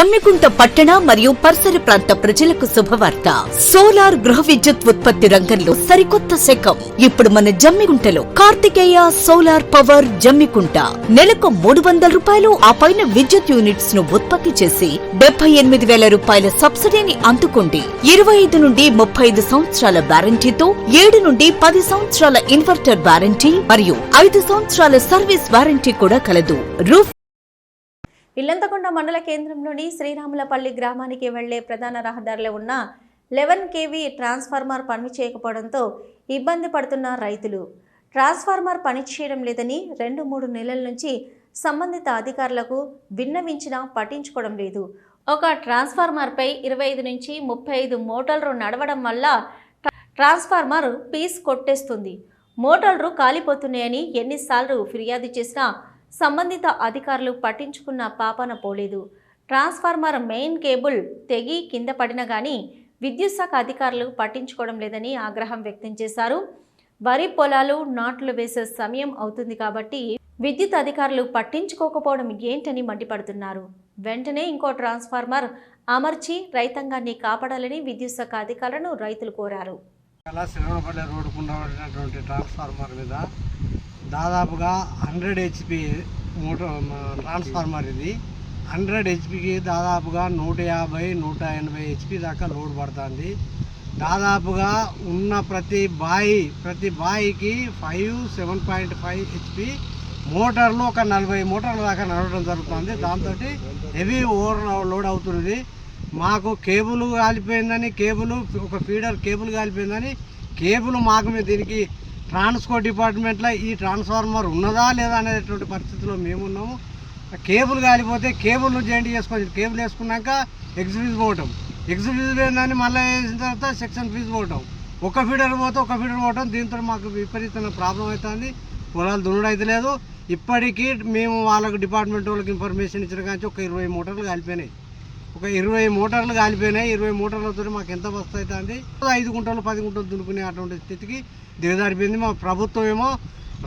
జమ్మికుంట పట్టణ మరియు పరిసర ప్రాంత ప్రజలకు శుభవార్త. సోలార్ గృహ విద్యుత్ ఉత్పత్తి రంగంలో సరికొత్త శకం. ఇప్పుడు మన జమ్మికుంటలో కార్తికేయ సోలార్ పవర్ జమ్మికుంట. నెలకు మూడు వందల రూపాయలు ఆ పైన విద్యుత్ యూనిట్స్ను ఉత్పత్తి చేసి డెబ్బై ఎనిమిది వేల రూపాయల సబ్సిడీని అందుకోండి. ఇరవై ఐదు నుండి ముప్పై ఐదు సంవత్సరాల వారంటీతో ఏడు నుండి పది సంవత్సరాల ఇన్వర్టర్ వారంటీ మరియు ఐదు సంవత్సరాల సర్వీస్ వారంటీ కూడా కలదు. రూఫ్ ఇల్లంతకొండ మండల కేంద్రంలోని శ్రీరాములపల్లి గ్రామానికి వెళ్ళే ప్రధాన రహదారిలో ఉన్న లెవెన్ కేవీ ట్రాన్స్ఫార్మర్ పని చేయకపోవడంతో ఇబ్బంది పడుతున్న రైతులు. ట్రాన్స్ఫార్మర్ పనిచేయడం లేదని రెండు మూడు నెలల నుంచి సంబంధిత అధికారులకు విన్నవించినా పట్టించుకోవడం లేదు. ఒక ట్రాన్స్ఫార్మర్పై ఇరవై ఐదు నుంచి ముప్పై ఐదు మోటార్లు నడవడం వల్ల ట్రాన్స్ఫార్మర్ పీస్ కొట్టేస్తుంది. మోటార్లు కాలిపోతున్నాయని ఎన్నిసార్లు ఫిర్యాదు చేసినా సంబంధిత అధికారులు పట్టించుకున్న పాపన పోలేదు. ట్రాన్స్ఫార్మర్ మెయిన్ కేబుల్ తెగి కింద పడిన గాని విద్యుత్ శాఖ అధికారులు పట్టించుకోవడం లేదని ఆగ్రహం వ్యక్తం చేశారు. వరి పొలాలు నాట్లు వేసే సమయం అవుతుంది కాబట్టి విద్యుత్ అధికారులు పట్టించుకోకపోవడం ఏంటని మండిపడుతున్నారు. వెంటనే ఇంకో ట్రాన్స్ఫార్మర్ అమర్చి రైతాంగాన్ని కాపాడాలని విద్యుత్ శాఖ అధికారులను రైతులు కోరారు. ట్రాన్స్ఫార్మర్ మీద దాదాపుగా హండ్రెడ్ హెచ్పి మోటార్ ట్రాన్స్ఫార్మర్ ఇది. హండ్రెడ్ హెచ్పికి దాదాపుగా నూట యాభై నూట ఎనభై హెచ్పి దాకా లోడ్ పడుతుంది. దాదాపుగా ఉన్న ప్రతి బాయి ప్రతి బాయికి five seven point five HP మోటార్లు ఒక నలభై మోటార్ల దాకా నడవడం జరుగుతుంది. దాంతో హెవీ ఓవర్ లోడ్ అవుతున్నది. మాకు కేబుల్ కాలిపోయిందని కేబుల్ ఒక ఫీడర్ కేబుల్ కాలిపోయిందని కేబుల్ మాకు మేము దీనికి ట్రాన్స్పోర్ట్ డిపార్ట్మెంట్లో ఈ ట్రాన్స్ఫార్మర్ ఉన్నదా లేదా అనేటువంటి పరిస్థితిలో మేము ఉన్నాము కేబుల్ కాలిపోతే కేబుల్ జాయింట్ చేసుకోవచ్చు కేబుల్ వేసుకున్నాక ఎగ్జిబిజ్ పోవటం. ఎగ్జిబిజ్ పోయిందని మళ్ళీ వేసిన తర్వాత సెక్షన్ ఫీజు పోవటం. ఒక ఫీడర్ పోతే ఒక ఫీడర్ పోవటం. దీంతో మాకు విపరీతమైన ప్రాబ్లం అవుతుంది. పొలాలు దున్నుడు అయితే లేదు. ఇప్పటికీ మేము వాళ్ళకు డిపార్ట్మెంట్ వాళ్ళకి ఇన్ఫర్మేషన్ ఇచ్చిన కానీ ఒక ఇరవై మూటలు కాలిపోయినాయి. ఒక ఇరవై మోటార్లు కాలిపోయినాయి. ఇరవై మోటార్లతో మాకు ఎంత బస్తా అండి ఐదు గుంటలు పది గుంటలు దున్నుకునే అటువంటి స్థితికి దిగజారిపోయింది. మా ప్రభుత్వం ఏమో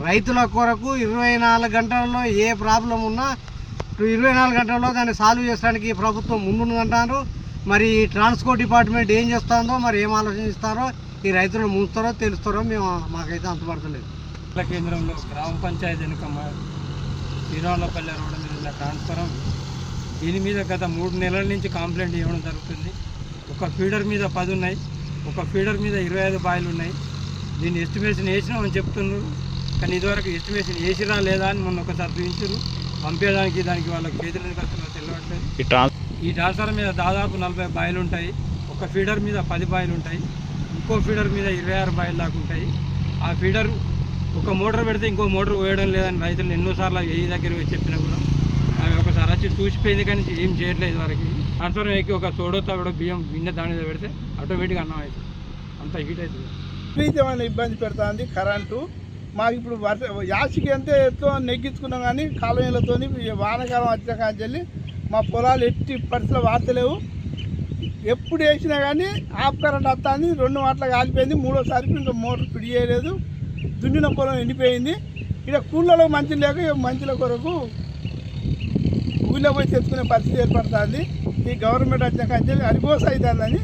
రైతుల కొరకు ఇరవై నాలుగు గంటల్లో ఏ ప్రాబ్లం ఉన్నా ఇరవై నాలుగు గంటల్లో దాన్ని సాల్వ్ చేయడానికి ప్రభుత్వం ముందుందంటారు. మరి ఈ ట్రాన్స్పోర్ట్ డిపార్ట్మెంట్ ఏం చేస్తుందో మరి ఏం ఆలోచిస్తారో ఈ రైతులు ముంచుతారో తెలుస్తారో మేము మాకైతే అంతపడతలేదు కేంద్రంలో గ్రామ పంచాయతీ వెనుకమ్మ శ్రీరాములపల్లె రోడ్డు మీద ట్రాన్స్ఫరం దీని మీద గత మూడు నెలల నుంచి కంప్లైంట్ ఇవ్వడం జరుగుతుంది. ఒక ఫీడర్ మీద పది ఉన్నాయి. ఒక ఫీడర్ మీద ఇరవై ఐదు బాయిలు ఉన్నాయి. దీన్ని ఎస్టిమేషన్ వేసినామని చెప్తున్నారు. కానీ ఇదివరకు ఎస్టిమేషన్ వేసిరా లేదా అని మొన్న ఒకసారి చూపించారు. పంపేదానికి దానికి వాళ్ళకి చేతులు వస్తుందో తెలియట్లేదు. ఈ ట్రాన్స్ఫర్ మీద దాదాపు నలభై బాయిలు ఉంటాయి. ఒక ఫీడర్ మీద పది బాయిలు ఉంటాయి. ఇంకో ఫీడర్ మీద ఇరవై ఆరు బాయిలు దాకా ఉంటాయి. ఆ ఫీడర్ ఒక మోటార్ పెడితే ఇంకో మోటార్ పోయడం లేదని రైతులు ఎన్నోసార్లు ఏ దగ్గర పోయి చెప్పినా కూడా ఆమె ఒకసారి వచ్చి చూసిపోయింది కానీ ఏం చేయట్లేదు వారికి. ట్రాన్స్ఫర్ ఎక్కి ఒక సోడో కూడా బియ్యం గిన్నె దాని మీద పెడితే ఆటోమేటిక్గా అన్నం అవుతుంది. అంత హీట్ అవుతుంది. విపరీతమైన ఇబ్బంది పెడుతుంది కరెంటు? మాకు ఇప్పుడు వర్ష యాసికి అంతే ఎత్తో నెగ్గించుకున్నాం కానీ కాలనీలతో వానకాలం వచ్చిన కాంచెల్లి మా పొలాలు ఎట్టి పరిస్థితులు వార్తలేవు ఎప్పుడు వేసినా కానీ ఆఫ్ కరెంట్ వస్తుంది రెండు మాటలు కాలిపోయింది మూడోసారి ఇంకా మోటార్ పిడి చేయలేదు. దున్నిన పొలం ఎండిపోయింది. ఇక్కడ కూళ్ళలో మంచి లేక మంచుల కొరకు ఊళ్ళో పోయి తెచ్చుకునే పరిస్థితి ఏర్పడుతుంది. ఈ గవర్నమెంట్ వచ్చిన కాంచెల్లి అరిగోస అవుతుందని